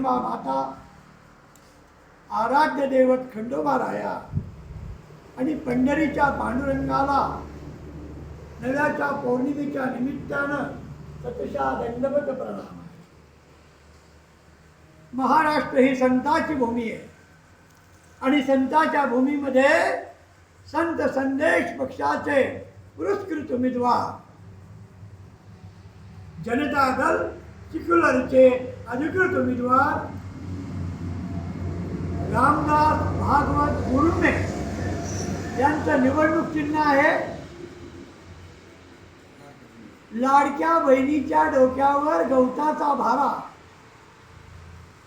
जगदंबा माता आराध्य दैवत खंडोबा राया आणि पंढरीच्या पांडुरंगाला नव्याच्या पौर्णिमेच्या निमित्तानं सतशा दंडवत प्रणाम आहे. महाराष्ट्र ही संताची भूमी आहे. आणि संताच्या भूमीमध्ये संत संदेश पक्षाचे पुरस्कृत उमेदवार जनता दल सेक्युलरचे अधिकृत उमेदवार रामदास भागवत गुरुमे यांचं निवडणूक चिन्ह आहे. लाडक्या बहिणीच्या डोक्यावर गवताचा भारा.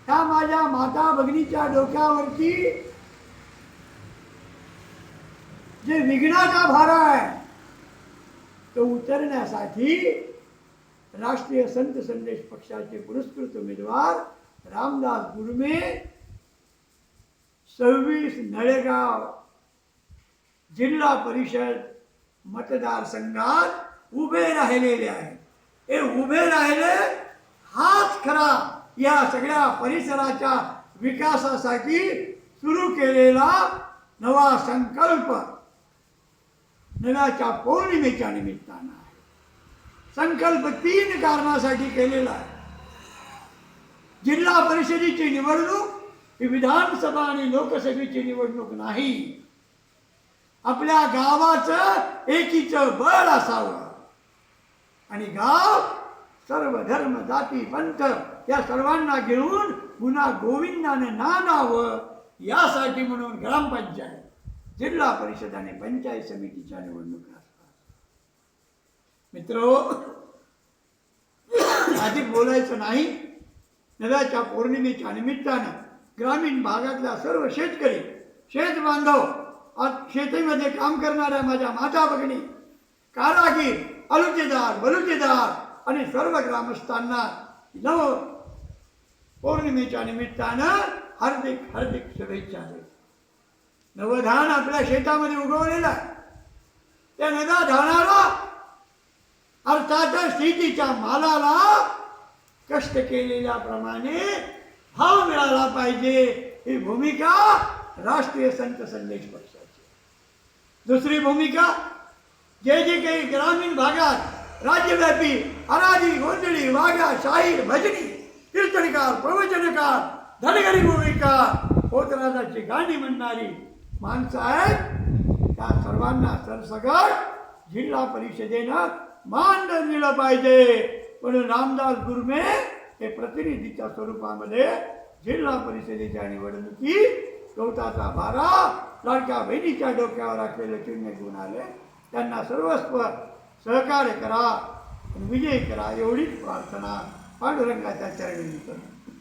त्या माझ्या माता भगिनीच्या डोक्यावरती जे विघ्नाचा भारा आहे तो उतरण्यासाठी राष्ट्रीय संत संदेश पक्षाचे पुरस्कृत उमेदवार रामदास गुरमे सव्वीस नळेगाव जिल्हा परिषद मतदारसंघात उभे राहिलेले आहेत. हे उभे राहिले हाच खरा या सगळ्या परिसराच्या विकासासाठी सुरू केलेला नवा संकल्प. नव्याच्या पौर्णिमेच्या निमित्तानं. संकल्प तीन कारणासाठी केलेला आहे. जिल्हा परिषदेची निवडणूक ही विधानसभा आणि लोकसभेची निवडणूक नाही. आपल्या गावाचं एकीचं बळ असावं. आणि गाव सर्व धर्म जाती पंथ या सर्वांना घेऊन पुन्हा गोविंदाने नानावं यासाठी म्हणून ग्रामपंचायत जिल्हा परिषद आणि पंचायत समितीच्या निवडणुका. मित्र अधिक बोलायचं नाही. नव्याच्या पौर्णिमेच्या निमित्तानं ग्रामीण भागातल्या सर्व शेतकरी शेत बांधव आज शेतीमध्ये काम करणाऱ्या माझ्या माता भगिनी कारागीर अलुतेदार बलुतेदार आणि सर्व ग्रामस्थांना नव पौर्णिमेच्या निमित्तानं हार्दिक हार्दिक शुभेच्छा देतो. नवधान आपल्या शेतामध्ये उगवलेलं त्या नव्या धानाला अर्थातच स्थितीच्या मालाला कष्ट केलेल्याप्रमाणे भाव मिळाला पाहिजे. ही भूमिका राष्ट्रीय संत संदेश पक्षाची. दुसरी भूमिका जे जे काही ग्रामीण भागात राज्यव्यापी अराधी गोंधळी वाघा शाहीर भजनी कीर्तनकार प्रवचनकार धनगरी भूमिका पोतराजाची गाणी म्हणणारी माणसं आहेत. त्या सर्वांना सरसगट जिल्हा परिषदेनं मान दिलं पाहिजे. म्हणून रामदास गुरमे हे प्रतिनिधीच्या स्वरूपामध्ये जिल्हा परिषदेच्या निवडणुकीत गवताचा भारा लाडक्या बहिणीच्या डोक्यावर असलेले चिन्ह घेऊन आले. त्यांना सर्वस्व सहकार्य करा विजय करा एवढीच प्रार्थना. पांडुरंगाच्या चरणी करतो.